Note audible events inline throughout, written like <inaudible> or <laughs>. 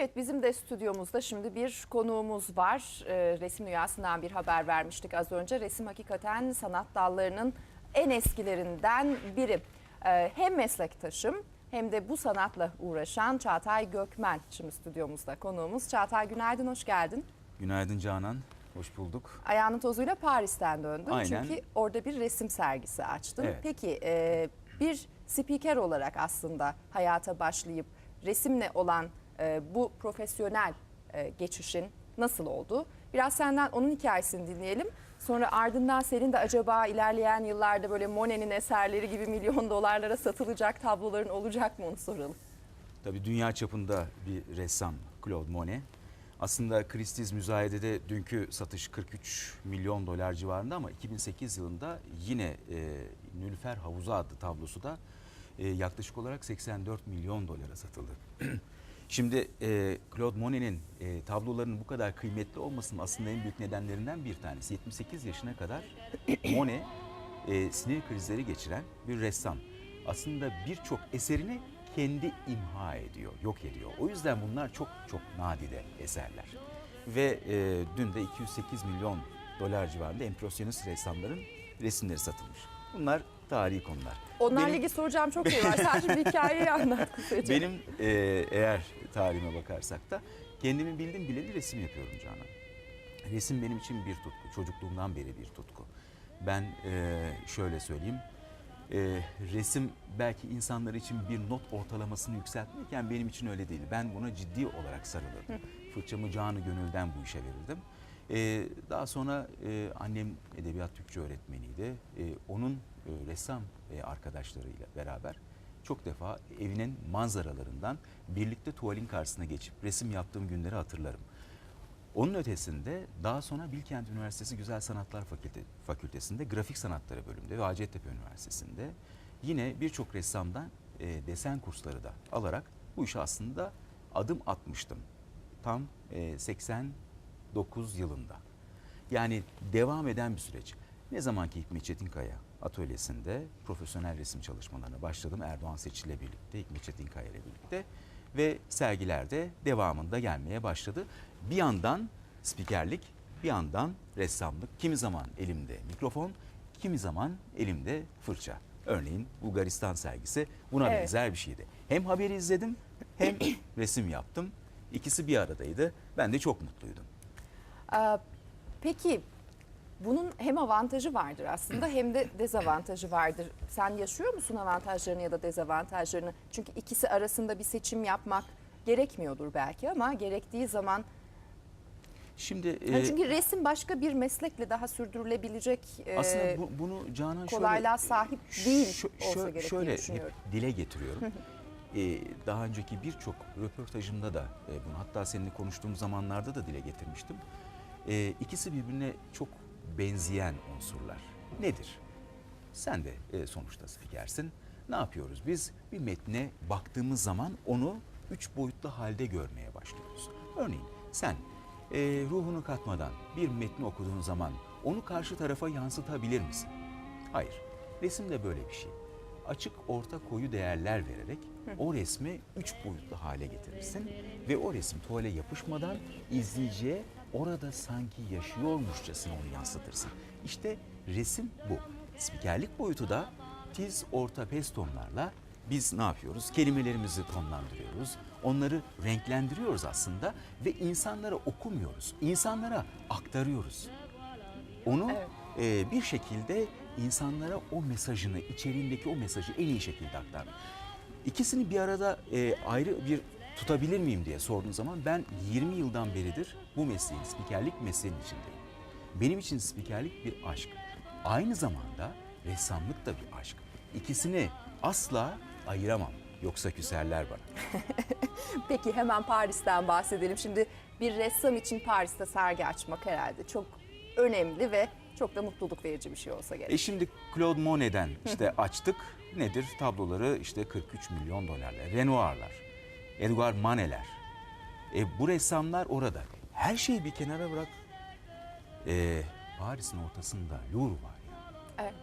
Evet bizim de stüdyomuzda şimdi bir konuğumuz var. Ee, resim dünyasından bir haber vermiştik az önce. Resim hakikaten sanat dallarının en eskilerinden biri. Ee, hem meslektaşım hem de bu sanatla uğraşan Çağatay Gökmen şimdi stüdyomuzda konuğumuz. Çağatay günaydın, hoş geldin. Günaydın Canan, hoş bulduk. Ayağının tozuyla Paris'ten döndün. Aynen. Çünkü orada bir resim sergisi açtın. Evet. Peki e, bir spiker olarak aslında hayata başlayıp resimle olan e, bu profesyonel e, geçişin nasıl oldu? Biraz senden onun hikayesini dinleyelim. Sonra ardından senin de acaba ilerleyen yıllarda böyle Monet'in eserleri gibi milyon dolarlara satılacak tabloların olacak mı onu soralım. Tabii dünya çapında bir ressam Claude Monet. Aslında Christie's müzayedede dünkü satış 43 milyon dolar civarında ama 2008 yılında yine e, Nülfer Havuzu adlı tablosu da e, yaklaşık olarak 84 milyon dolara satıldı. <clears throat> Şimdi e, Claude Monet'in e, tablolarının bu kadar kıymetli olmasının aslında en büyük nedenlerinden bir tanesi. 78 yaşına kadar <clears throat> Monet e, sinir krizleri geçiren bir ressam. Aslında birçok eserini kendi imha ediyor, yok ediyor. O yüzden bunlar çok çok nadide eserler. Ve e, dün de 208 milyon dolar civarında empresyonist ressamların resimleri satılmış. Bunlar tarihi konular. Onlarla Benim- soracağım çok şey var. <laughs> Sen şimdi hikayeyi anlat kısaca. benim e, eğer tarihime bakarsak da kendimi bildim bileli resim yapıyorum Canan. Resim benim için bir tutku. Çocukluğumdan beri bir tutku. Ben e, şöyle söyleyeyim. e, resim belki insanlar için bir not ortalamasını yükseltmekten benim için öyle değil. Ben buna ciddi olarak sarılırdım. Fırçamı canı gönülden bu işe verirdim. E, daha sonra e, annem edebiyat Türkçe öğretmeniydi. E, onun e, ressam e, arkadaşlarıyla beraber çok defa evinin manzaralarından birlikte tuvalin karşısına geçip resim yaptığım günleri hatırlarım. Onun ötesinde daha sonra Bilkent Üniversitesi Güzel Sanatlar Fakülte, Fakültesi'nde Grafik Sanatları bölümünde ve Hacettepe Üniversitesi'nde yine birçok ressamdan e, desen kursları da alarak bu işe aslında adım atmıştım. Tam e, 89 yılında. Yani devam eden bir süreç. Ne zamanki Hikmet Çetinkaya atölyesinde profesyonel resim çalışmalarına başladım Erdoğan Seçil'le birlikte, Hikmet Çetinkaya ile birlikte ve sergilerde devamında gelmeye başladı. Bir yandan spikerlik, bir yandan ressamlık. Kimi zaman elimde mikrofon, kimi zaman elimde fırça. Örneğin Bulgaristan sergisi buna Evet. benzer bir şeydi. Hem haberi izledim hem <clears throat> resim yaptım. İkisi bir aradaydı. Ben de çok mutluydum. Ee, Peki bunun hem avantajı vardır aslında hem de dezavantajı vardır. Sen yaşıyor musun avantajlarını ya da dezavantajlarını? Çünkü ikisi arasında bir seçim yapmak gerekmiyordur belki ama gerektiği zaman Şimdi Yani e, çünkü resim başka bir meslekle daha sürdürülebilecek e, aslında bu- bunu Canan şöyle kolaylığa sahip değil Şö- olsa şö- şöyle düşünüyorum. hep dile getiriyorum. Ee, <laughs> daha önceki birçok röportajımda da e, bunu hatta seninle konuştuğum zamanlarda da dile getirmiştim. Ee, ikisi birbirine çok benzeyen unsurlar. Nedir? Sen de e, sonuçta spikersin. Ne yapıyoruz? Biz bir metne baktığımız zaman onu üç boyutlu halde görmeye başlıyoruz. Örneğin sen e, ruhunu katmadan bir metni okuduğun zaman onu karşı tarafa yansıtabilir misin? Hayır. Resim de böyle bir şey. Açık, orta, koyu değerler vererek o resmi üç boyutlu hale getirirsin ve o resim tuvale yapışmadan izleyiciye orada sanki yaşıyormuşçasına onu yansıtırsın. İşte resim bu. Spikerlik boyutu da tiz, orta, pes tonlarla biz ne yapıyoruz? Kelimelerimizi tonlandırıyoruz. Onları renklendiriyoruz aslında ve insanlara okumuyoruz. İnsanlara aktarıyoruz. Onu Evet. e, bir şekilde insanlara o mesajını, içeriğindeki o mesajı en iyi şekilde aktarmak. İkisini bir arada e, ayrı bir tutabilir miyim diye sorduğun zaman ben 20 yıldan beridir bu mesleğin, spikerlik mesleğinin içindeyim. Benim için spikerlik bir aşk. Aynı zamanda ressamlık da bir aşk. İkisini asla ayıramam. Yoksa küserler bana. <laughs> Peki hemen Paris'ten bahsedelim. Şimdi bir ressam için Paris'te sergi açmak herhalde çok önemli ve çok da mutluluk verici bir şey olsa gerek. E şimdi Claude Monet'den işte açtık. Nedir? Tabloları işte 43 milyon dolarlar. Renoir'lar, Edouard Manet'ler. E bu ressamlar orada. Her şeyi bir kenara bırak. E, Paris'in ortasında Louvre var ya. Evet.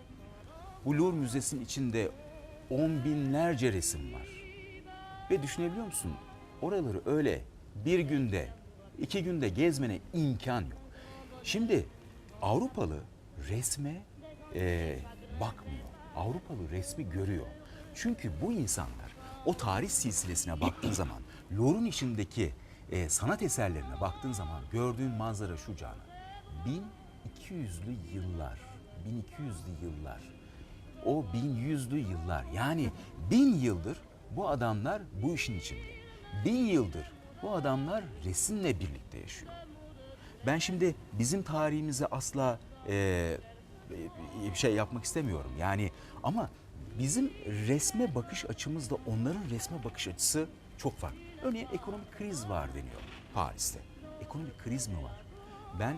Bu Louvre Müzesi'nin içinde on binlerce resim var. Ve düşünebiliyor musun? Oraları öyle bir günde, iki günde gezmene imkan yok. Şimdi Avrupalı resme e, bakmıyor. Avrupalı resmi görüyor. Çünkü bu insanlar o tarih silsilesine baktığın <clears throat> zaman, Louvre'un içindeki e, sanat eserlerine baktığın zaman gördüğün manzara şu Canan. 1200'lü yıllar, 1200'lü yıllar, o 1100'lü yıllar yani bin yıldır bu adamlar bu işin içinde. Bin yıldır bu adamlar resimle birlikte yaşıyor. Ben şimdi bizim tarihimize asla e, e, şey yapmak istemiyorum. Yani ama bizim resme bakış açımızla onların resme bakış açısı çok farklı. Örneğin ekonomik kriz var deniyor Paris'te. Ekonomik kriz mi var? Ben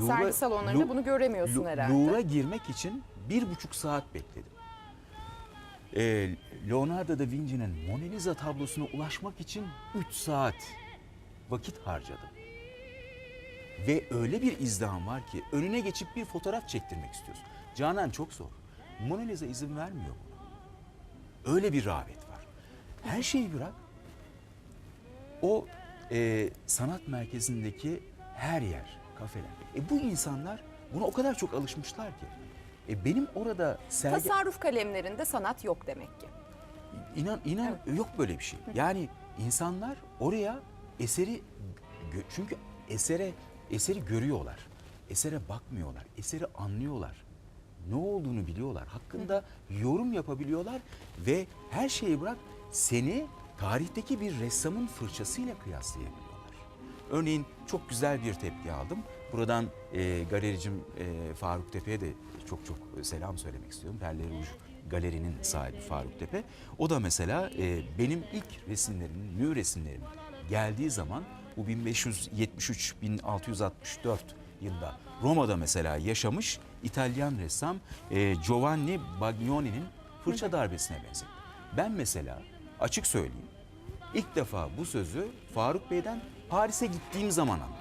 Louvre'a- Sergi salonlarında Lou- bunu göremiyorsun Lu- herhalde. Louvre'a girmek için bir buçuk saat bekledim. Ee, Leonardo da Vinci'nin Mona Lisa tablosuna ulaşmak için 3 saat vakit harcadım. Ve öyle bir izdiham var ki önüne geçip bir fotoğraf çektirmek istiyorsun. Canan çok zor. Mona Lisa izin vermiyor buna. Öyle bir rağbet var. Her şeyi bırak. O e, sanat merkezindeki her yer, kafeler. E, bu insanlar buna o kadar çok alışmışlar ki. E, benim orada sergi... Tasarruf kalemlerinde sanat yok demek ki. İnan inan yok böyle bir şey. Yani insanlar oraya eseri çünkü esere eseri görüyorlar. Esere bakmıyorlar. Eseri anlıyorlar. Ne olduğunu biliyorlar. Hakkında yorum yapabiliyorlar ve her şeyi bırak seni tarihteki bir ressamın fırçasıyla kıyaslayabiliyorlar. Örneğin çok güzel bir tepki aldım. Buradan e, galericim e, Faruk Tepe'ye de çok çok selam söylemek istiyorum. Perle Rouge galerinin sahibi Faruk Tepe. O da mesela e, benim ilk resimlerimin, nü resimlerim geldiği zaman bu 1573-1664 yılında Roma'da mesela yaşamış İtalyan ressam e, Giovanni Baglioni'nin fırça darbesine benzetti. Ben mesela açık söyleyeyim ilk defa bu sözü Faruk Bey'den Paris'e gittiğim zaman anladım.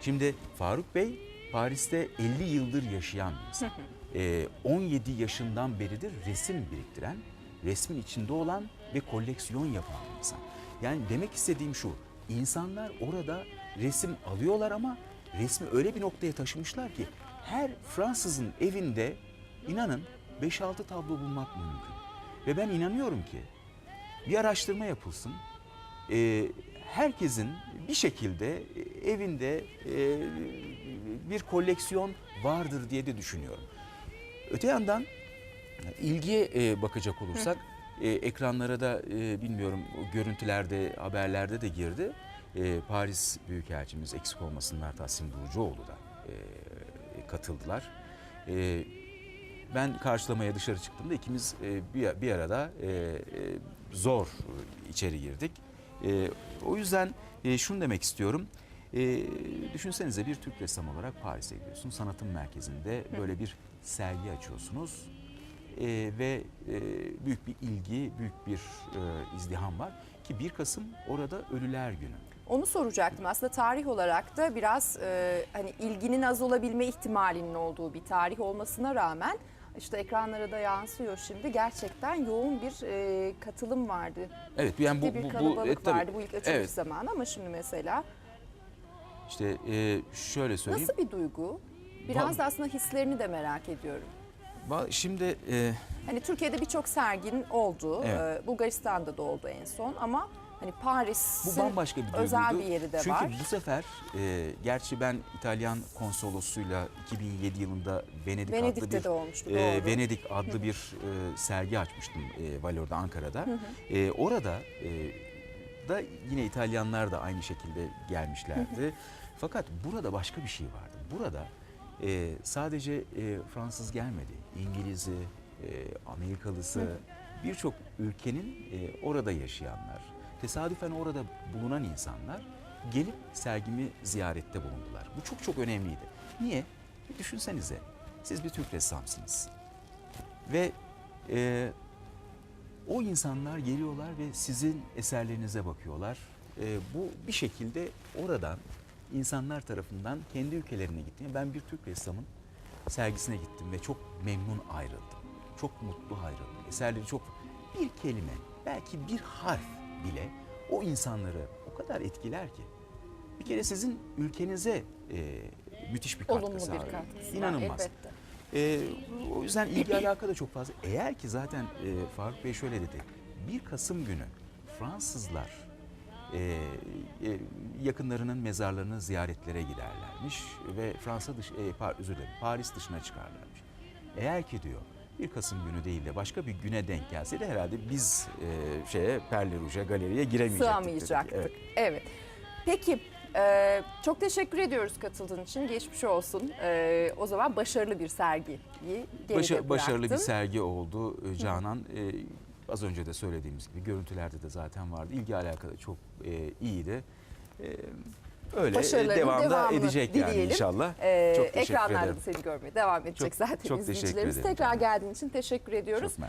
Şimdi Faruk Bey Paris'te 50 yıldır yaşayan bir insan. Ee, 17 yaşından beridir resim biriktiren, resmin içinde olan ve koleksiyon yapan bir insan. Yani demek istediğim şu, insanlar orada resim alıyorlar ama resmi öyle bir noktaya taşımışlar ki her Fransızın evinde inanın 5-6 tablo bulmak mümkün. Ve ben inanıyorum ki bir araştırma yapılsın. Ee, herkesin bir şekilde e, evinde e, bir koleksiyon vardır diye de düşünüyorum. Öte yandan ilgiye e, bakacak olursak e, ekranlara da e, bilmiyorum görüntülerde haberlerde de girdi. E, Paris Büyükelçimiz eksik olmasınlar Tahsin Burucuoğlu da e, katıldılar. E, ben karşılamaya dışarı çıktığımda ikimiz e, bir, bir arada e, e, zor içeri girdik. E, o yüzden e, şunu demek istiyorum. E, düşünsenize bir Türk ressam olarak Paris'e gidiyorsun. Sanatın merkezinde böyle bir sergi açıyorsunuz. E, ve e, büyük bir ilgi, büyük bir e, izdiham var. Ki 1 Kasım orada Ölüler Günü. Onu soracaktım aslında tarih olarak da biraz e, hani ilginin az olabilme ihtimalinin olduğu bir tarih olmasına rağmen işte ekranlara da yansıyor şimdi gerçekten yoğun bir e, katılım vardı. Evet yani bu, Ciddi bir bu, bu kalabalık e, tabii. vardı bu ilk açılış Evet. zamanı ama şimdi mesela İşte e, şöyle söyleyeyim. nasıl bir duygu? Biraz Va- da aslında hislerini de merak ediyorum. Va- Şimdi e, Hani Türkiye'de birçok sergin oldu. Evet. Ee, Bulgaristan'da da oldu en son ama hani Paris Bu bambaşka bir duyguydu. özel bir yeri de Çünkü var. bu sefer e, gerçi ben İtalyan konsolosluğuyla 2007 yılında Venedik adlı Venedik'te bir de olmuştu. e, doğru. Venedik adlı bir e, sergi açmıştım e, Valor'da Ankara'da. E, orada e, da yine İtalyanlar da aynı şekilde gelmişlerdi. Fakat burada başka bir şey vardı. Burada e, sadece e, Fransız gelmedi. İngiliz'i, e, Amerikalısı, birçok ülkenin e, orada yaşayanlar, tesadüfen orada bulunan insanlar gelip sergimi ziyarette bulundular. Bu çok çok önemliydi. Niye? Bir düşünsenize. Siz bir Türk ressamsınız. Ve e, o insanlar geliyorlar ve sizin eserlerinize bakıyorlar. E, bu bir şekilde oradan insanlar tarafından kendi ülkelerine gitti. Ben bir Türk ressamın sergisine gittim ve çok memnun ayrıldım. Çok mutlu ayrıldım. Eserleri çok bir kelime, belki bir harf bile o insanları o kadar etkiler ki. Bir kere sizin ülkenize e, müthiş bir katkı Olumlu bir katkısı var İnanılmaz. elbette. Ee, o yüzden ilgi alaka da çok fazla. Eğer ki zaten e, Faruk Bey şöyle dedi. 1 Kasım günü Fransızlar e, e, yakınlarının mezarlarını ziyaretlere giderlermiş ve Fransa dış, e, par, özür dilerim, Paris dışına çıkarlarmış. Eğer ki diyor 1 Kasım günü değil de başka bir güne denk gelseydi herhalde biz e, şeye Perle Rouge'a galeriye giremeyecektik. Sığamayacaktık. Evet. Evet. Peki e, çok teşekkür ediyoruz katıldığın için. Geçmiş olsun. E, o zaman başarılı bir sergiyi geride Başa- başarılı bir sergi oldu e, Canan. E, az önce de söylediğimiz gibi görüntülerde de zaten vardı. İlgi alakalı çok e, iyiydi. E, öyle e, Başarıların devamda edecek yani dileyelim. inşallah. E, çok teşekkür ekranlarda ederim. seni görmeye devam edecek Çok- zaten çok teşekkür izleyicilerimiz. ederim Tekrar canım. geldiğin için teşekkür ediyoruz. Çok.